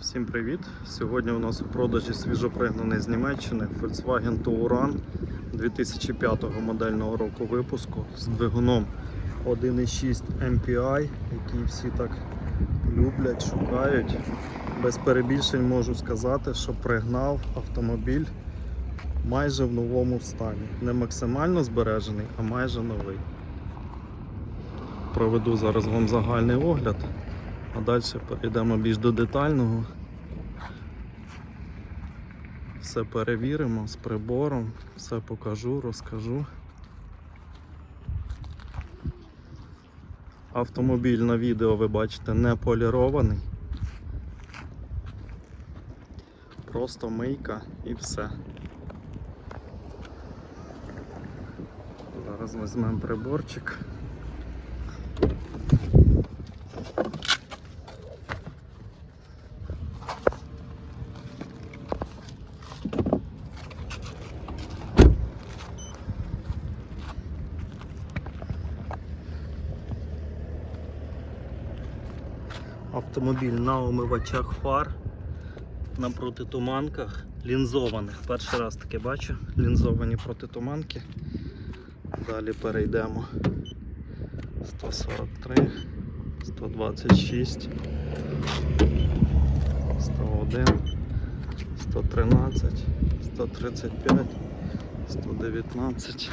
Всім привіт! Сьогодні у нас у продажі свіжопригнаний з Німеччини Volkswagen Touran 2005 модельного року випуску з двигуном 1.6 MPI, який всі так люблять, шукають. Без перебільшень можу сказати, що пригнав автомобіль майже в новому стані. Не максимально збережений, а майже новий. Проведу зараз вам загальний огляд. А далі перейдемо більш до детального. Все перевіримо з прибором, все покажу, розкажу. Автомобіль на відео ви бачите не полірований. Просто мийка і все. Зараз візьмемо приборчик. Автомобіль на омивачах фар, на протитуманках, лінзованих. Перший раз таке бачу, лінзовані протитуманки. Далі перейдемо 143, 126, 101, 113, 135, 119,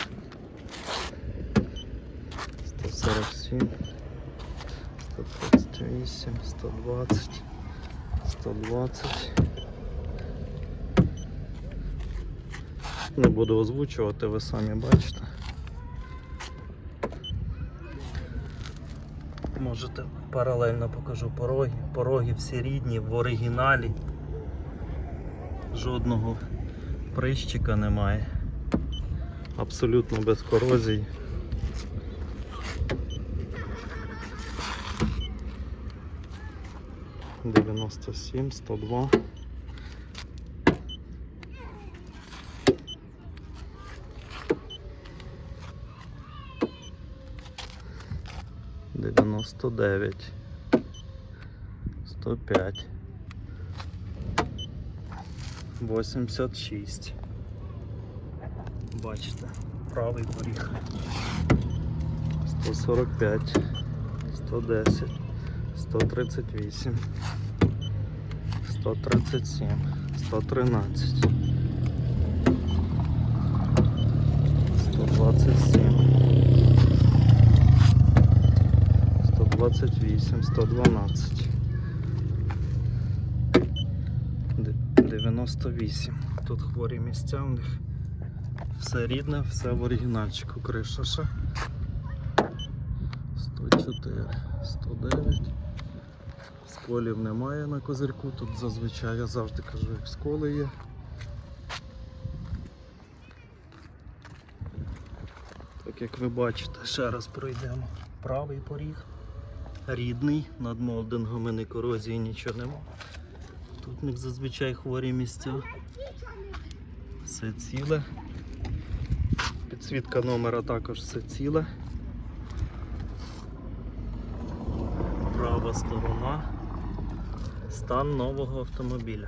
147. 138, 120, 120. Не буду озвучувати, ви самі бачите. Можете паралельно покажу пороги. Пороги всі рідні, в оригіналі. Жодного прищика немає. Абсолютно без корозії. Дев'яносто сім, сто два. Дев'яносто дев'ять. Сто п'ять. Восемьдесят шість. Бачите, правий поріг. Сто сорок п'ять. Сто десять. 138, 137, 113, 127, 128, 112, Де- 98. Тут хворі місця в них. Все рідне, все в оригінальчику. Криша ще. 104, 109. Сколів немає на козирку, тут зазвичай я завжди кажу, як сколи є. Так як ви бачите, ще раз пройдемо. Правий поріг, рідний, над молдингом і не корозії нічого нема. Тут них зазвичай хворі місця. Все ціле. Підсвітка номера також все ціле. Права сторона. Стан нового автомобіля.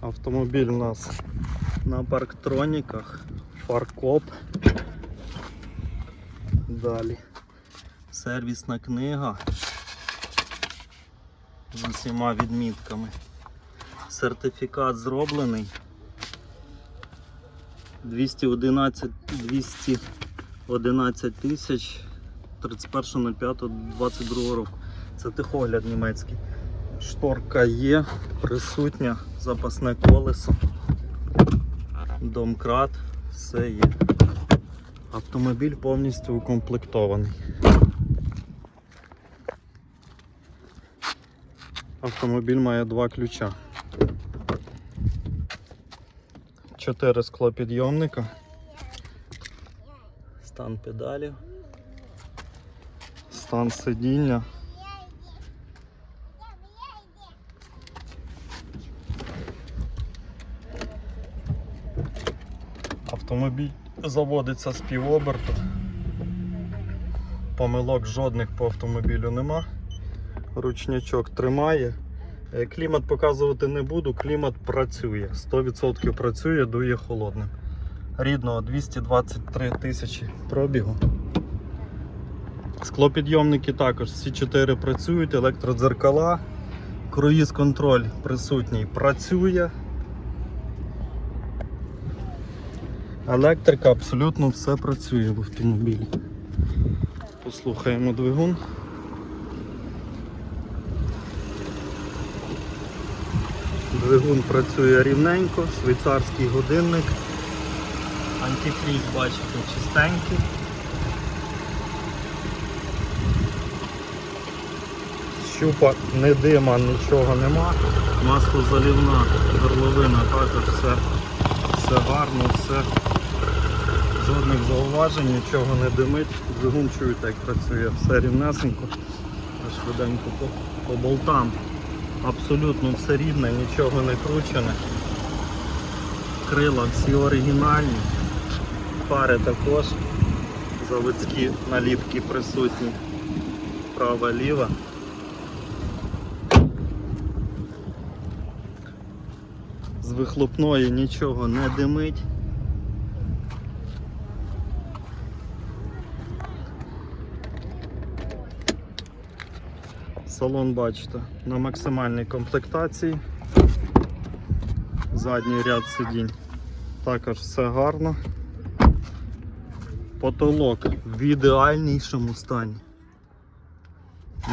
Автомобіль у нас на парктроніках, фаркоп. Далі сервісна книга з усіма відмітками. Сертифікат зроблений. 211 211 тисяч 31.05.22 року. Це тихогляд німецький. Шторка є, присутня, запасне колесо, домкрат, все є. Автомобіль повністю укомплектований. Автомобіль має два ключа. Чотири склопідйомника. Стан педалів. Стан сидіння. Автомобіль заводиться з півоберту. Помилок жодних по автомобілю нема. Ручнячок тримає. Е, Клімат показувати не буду, клімат працює. 100% працює, дує холодним. Рідного 223 тисячі пробігу. Склопідйомники також всі чотири працюють, електродзеркала, круїз контроль присутній працює. Електрика абсолютно все працює в автомобілі. Послухаємо двигун. Двигун працює рівненько, швейцарський годинник. Антифріз, бачите, чистенький. Щупа не дима, нічого нема. Масло залівна, горловина також все, все гарно, все. Жодних зауважень, нічого не димить. Двигун чуєте, як працює, все рівнесенько. Швиденько по, по болтам. Абсолютно все рідне, нічого не кручене. Крила всі оригінальні. Пари також. Заводські наліпки присутні. Права, ліва. З вихлопної нічого не димить. Салон бачите на максимальній комплектації. Задній ряд сидінь. Також все гарно. Потолок в ідеальнішому стані.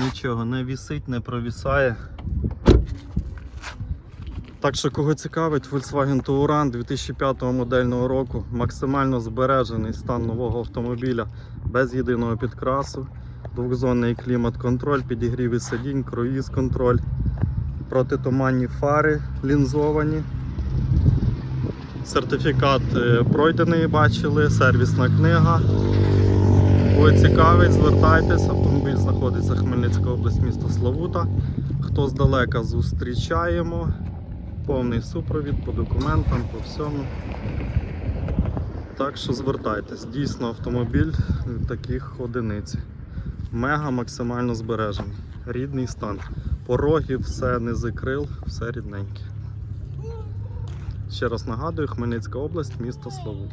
Нічого не вісить, не провісає. Так що, кого цікавить, Volkswagen Touran 2005 модельного року, максимально збережений стан нового автомобіля без єдиного підкрасу, двохзонний клімат-контроль, підігріви сидінь, круїз контроль, протитуманні фари лінзовані. Сертифікат е, пройдений, бачили, сервісна книга. Кого цікавить, звертайтесь. Автомобіль знаходиться Хмельницька область, місто Славута. Хто здалека зустрічаємо. Повний супровід по документам, по всьому. Так що звертайтесь. Дійсно автомобіль таких одиниць. Мега максимально збережений. Рідний стан. Пороги, все не закрил, все рідненьке. Ще раз нагадую, Хмельницька область, місто Славут.